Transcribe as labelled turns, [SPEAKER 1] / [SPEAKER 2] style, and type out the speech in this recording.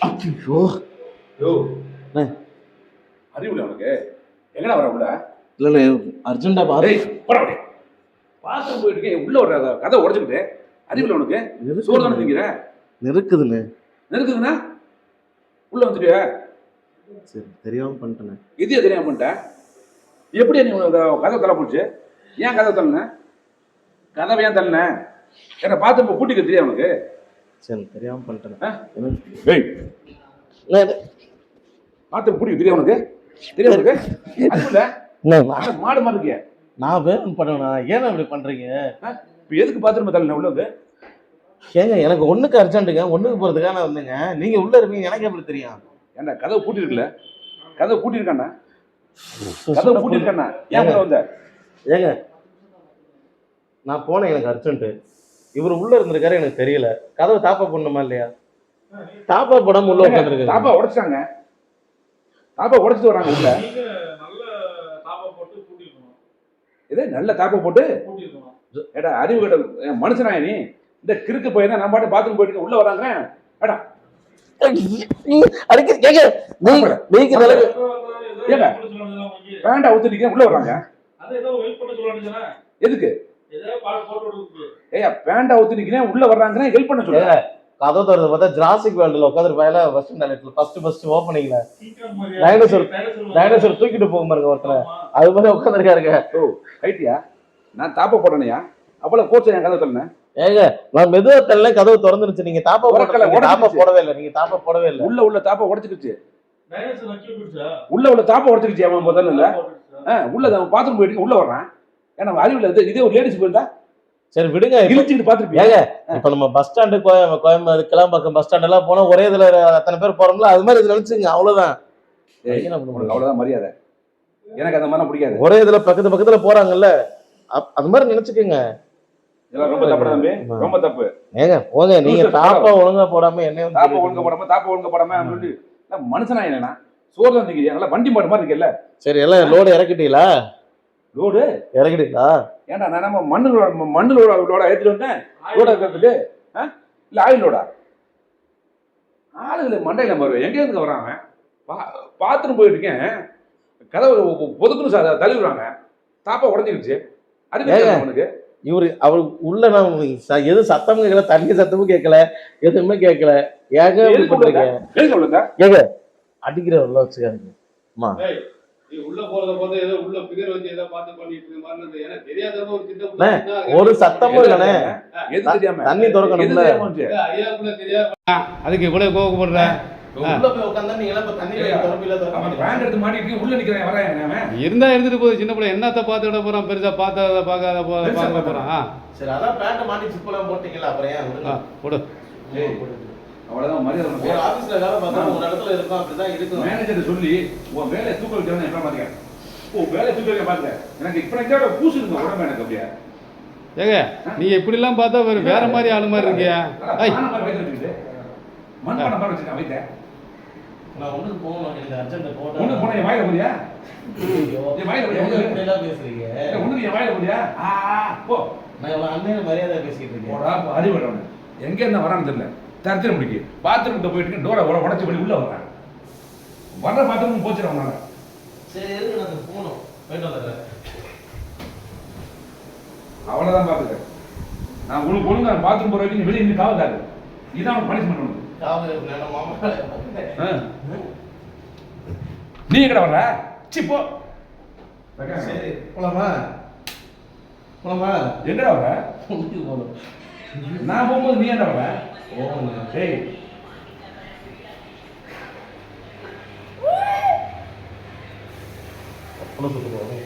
[SPEAKER 1] ஐயோ.
[SPEAKER 2] யோ. அறிவுல உனக்கு. எங்கடா வர உள்ள?
[SPEAKER 1] இல்லைண்ணே அர்ஜென்ட்டா பாரு.
[SPEAKER 2] டேய் போட பாத்ரூம் போயிட்டு இருக்கேன். உள்ள ஒரு கதை உடச்சுக்கிட்டு. அறிவுல உனக்கு. சோறு தானே திங்கிற?
[SPEAKER 1] நெருக்குதுண்ணே.
[SPEAKER 2] நெருக்குதுன்னா? உள்ள வந்துட்டியா?
[SPEAKER 1] சரி தெரியாம பண்ணிட்டேண்ணே.
[SPEAKER 2] இதையே தெரியாம பண்ணிட்டேன் எப்படி நீ கதை தலை போச்சு ஏன் கதை தள்ளின? கதவை ஏன் தள்ளின? என்ன பாத்ரூம் கூட்டிக்க தெரியும் உனக்கு?
[SPEAKER 1] சரி தெரியாம பண்ணிட்டேண்ணே
[SPEAKER 2] ஆ?
[SPEAKER 1] என்ன?
[SPEAKER 2] டேய்
[SPEAKER 1] அண்ணே, இது-
[SPEAKER 2] பாத்ரூம் கூட்டிக்க தெரியும் உனக்கு? தெரியும்
[SPEAKER 1] நான்
[SPEAKER 2] மாடு மாதிரி இருக்கிய.
[SPEAKER 1] நான் வேணும் பண்ணுவேண்ணா ஏன் இப்படி பண்றீங்க?
[SPEAKER 2] இப்போ எதுக்கு பாத்ரூம் தள்ளின உள்ள வந்து?
[SPEAKER 1] ஏங்க எனக்கு ஒண்ணுக்கு அர்ஜென்ட்டுங்க. ஒண்ணுக்கு போறதுக்காக நான் வந்தேங்க. நீங்க உள்ள இருப்பீங்க எனக்கு எப்படி தெரியும்?
[SPEAKER 2] ஏன்டா கதவை பூட்டி இருக்குல்ல கதவை பூட்டி இருக்காண்ணா கதவை பூட்டி இருக்காண்ணா ஏன் வந்த?
[SPEAKER 1] ஏங்க நான் போனேன் எனக்கு அர்ஜென்ட்டு. இவர் உள்ள இருந்திருக்காரு எனக்கு தெரியல. கதவை தாப்பா பண்ணுமா இல்லையா? தாப்பா போடாம உள்ள உட்காந்துருக்காரு
[SPEAKER 2] தாப்பா உடைச்சிட்டாங்க. தாப்பா உடைச்சிட்டு வராங்க உள்ள.
[SPEAKER 3] நீங்க நல்ல தாப்பா போட்டு? கூட்டிருக்கணும்
[SPEAKER 2] இது நல்ல தாப்பா போட்டு ஏடா அறிவு கட்ட மனுஷனா நீ? இந்த கிறுக்கு பையன் தான் நம்ம பாட்டு பாத்ரூம் போயிட்டு உள்ள வராங்க ஏடா.
[SPEAKER 1] அடிக்க
[SPEAKER 2] ஏங்க? வேண்டாம் ஒத்து நிக்க உள்ள வராங்க. எதுக்கு? ஏய்யா பேண்டா ஒத்து நிக்கிறேன். உள்ள வர்றாங்கன்னா ஹெல்ப் பண்ண சொல்லுங்க
[SPEAKER 1] கதவு திறந்து பார்த்தா ஜிராசிக் வேர்ல்டுல உட்காந்து பயில ஃபர்ஸ்ட் டாய்லெட்ல ஃபர்ஸ்ட் ஃபர்ஸ்ட் ஓப்பனிங்ல Dinosaur. டைனோசர் தூக்கிட்டு போகும் பாருங்க ஒருத்தர அது மாதிரி உட்காந்துருக்காருங்க
[SPEAKER 2] ஓ ரைட்டியா நான் தாப்பா போடணையா அவ்வளவு கோச்சை என் கதை தள்ளன
[SPEAKER 1] ஏங்க நான் மெதுவா தள்ள கதவு திறந்துருச்சு. நீங்க தாப்பா நீங்க தாப்பா. போடவே இல்லை. நீங்க தாப்பா போடவே இல்லை.
[SPEAKER 2] உள்ள உள்ள தாப்பா உடைச்சிக்கிச்சு
[SPEAKER 3] டைனோசர்
[SPEAKER 2] உள்ள உள்ள தாப்பா உடைச்சிக்கிச்சு அவன் முதல்ல. உள்ள அவன் பாத்ரூம் போயிட்டு உள்ள வர்றான். ஏன்னா அறிவுல இது இதே ஒரு லேடிஸ் போயிருந்தா
[SPEAKER 1] சரி விடுங்க
[SPEAKER 2] பாத்துருப்பியா
[SPEAKER 1] ஏங்க இப்ப நம்ம பஸ் ஸ்டாண்டு கோயம்பு கிளம்பாக்கம் பஸ் ஸ்டாண்ட் எல்லாம் போனா ஒரே இதுல அத்தனை பேர் போறோம்ல அது மாதிரி இது நினைச்சுங்க அவ்வளவுதான்?
[SPEAKER 2] அவ்வளவுதான் மரியாதை. எனக்கு அந்த மாதிரிலாம் பிடிக்காது.
[SPEAKER 1] ஒரே இதுல பக்கத்து பக்கத்துல போறாங்கல்ல அப்- அது மாதிரி நினைச்சுக்கோங்க.
[SPEAKER 2] இதெல்லாம் ரொம்ப தப்பு ரொம்ப தப்பு.
[SPEAKER 1] ஏங்க போங்க நீங்க தாப்பா ஒழுங்கா போடாம என்ன
[SPEAKER 2] தாப்பா ஒழுங்க போடாம தாப்பா ஒழுங்க போடாம மனுஷனா என்னன்னா சோறு தான் நல்லா வண்டி மாடு மாதிரி இருக்கல
[SPEAKER 1] சரி எல்லாம் லோடு இறக்கிட்டீங்களா?
[SPEAKER 2] லோடு
[SPEAKER 1] இறக்கிட்டீங்களா
[SPEAKER 2] ஏன்டா நான் நம்ம மண்ணு மண்ணு லோட லோட ஏற்றிட்டு வந்தேன். லோட இருக்கிறதுக்கு? இல்ல ஆயில் லோடா ஆளுகளை மண்டையில பாரு. எங்க இருந்து வரான் பா- பாத்ரூம் போயிட்டு இருக்கேன் கதவை பொதுக்குன்னு ச- தள்ளி விடுறாங்க. தாப்பா உடஞ்சிருச்சு. இருக்கா அவனுக்கு.
[SPEAKER 1] இவரு அவர் உள்ள நான் ச- எது சத்தமும் கேட்கல தண்ணி சத்தமும் கேட்கல எதுவுமே கேட்கல
[SPEAKER 2] எதுக்கு
[SPEAKER 1] பண்றீங்க?
[SPEAKER 2] எழுதி சொல்லுங்க
[SPEAKER 1] ஏங்க
[SPEAKER 3] ஒரு
[SPEAKER 1] சத்தமும்
[SPEAKER 2] தெரியாம
[SPEAKER 1] தண்ணி திறக்கணும்ல.
[SPEAKER 3] அதுக்கு இவ்வளவு கோவப்படுற? இருந்தா இருந்துட்டு போகுது சின்ன பிள்ளை. என்னத்த பார்த்து விட போறான்? பெருசா பார்த்தாத பார்க்காத பார்க்க. போறான்.
[SPEAKER 1] சரி அதான் பேண்ட் மாட்டி சிப்பெல்லாம் போட்டீங்கல்ல அப்புறம் ஏன்?
[SPEAKER 2] அவ்வளவுதான் மரியாதை.
[SPEAKER 1] ஆபீஸ்ல வேலை பார்த்தா ஒரு இடத்துல இருக்கும் அப்படிதான் இருக்கும்
[SPEAKER 2] மேனேஜர் சொல்லி உன் வேலையை தூக்க வைக்கிறேன்னு எப்ப பாத்துக்க? ஓ வேலையை தூக்க வைக்க பாத்துக்க? எனக்கு இப்ப எங்கேயோட பூசு இருக்கு உடம்பு எனக்கு அப்படியே?
[SPEAKER 3] ஏங்க நீ இப்படி எல்லாம் பார்த்தா வேற வேற மாதிரி ஆளு மாதிரி இருக்கியா
[SPEAKER 2] மண் பானை மாதிரி வச்சுருக்கேன் வைத்தேன்.
[SPEAKER 1] நான் ஒண்ணுக்கு போகணும் எனக்கு அர்ஜென்ட்
[SPEAKER 2] ஒண்ணு போன என் வாயில போறியா என் வாயில போறியா ஒண்ணு?
[SPEAKER 1] எல்லாம் பேசுறீங்க?
[SPEAKER 2] ஒண்ணுக்கு என் வாயில போறியா ஆ போ.
[SPEAKER 1] நான் அண்ணன் மரியாதை பேசிட்டு இருக்கேன்.
[SPEAKER 2] அறிவுறவன் எங்க இருந்தா வரான்னு தெரியல. தரத்திர முடிக்கு. பாத்ரூம் கிட்ட போயிட்டு டோரை உட உடச்சு போய் உள்ள வர்றேன் வர்ற பாத்ரூம் போச்சிடும் அவனால
[SPEAKER 1] சரி எதுக்கு நான் போகணும்? போயிட்டு வந்துடுறேன்
[SPEAKER 2] அவ்வளவுதான் பாத்துக்க நான் உனக்கு ஒழுங்கா பாத்ரூம் போற வரைக்கும் வெளியே நின்று காவல் தாரு இதான் அவன் பனிஷ்மெண்ட் ஆ. நீ எங்கடா வர்ற? சி போ.
[SPEAKER 1] போலாமா? போலாமா?
[SPEAKER 2] எங்கடா
[SPEAKER 1] போகணும்.
[SPEAKER 2] நான் போகும்போது நீ என்ன வர்ற?
[SPEAKER 1] போகணும்
[SPEAKER 2] டேய்
[SPEAKER 1] அப்புறம்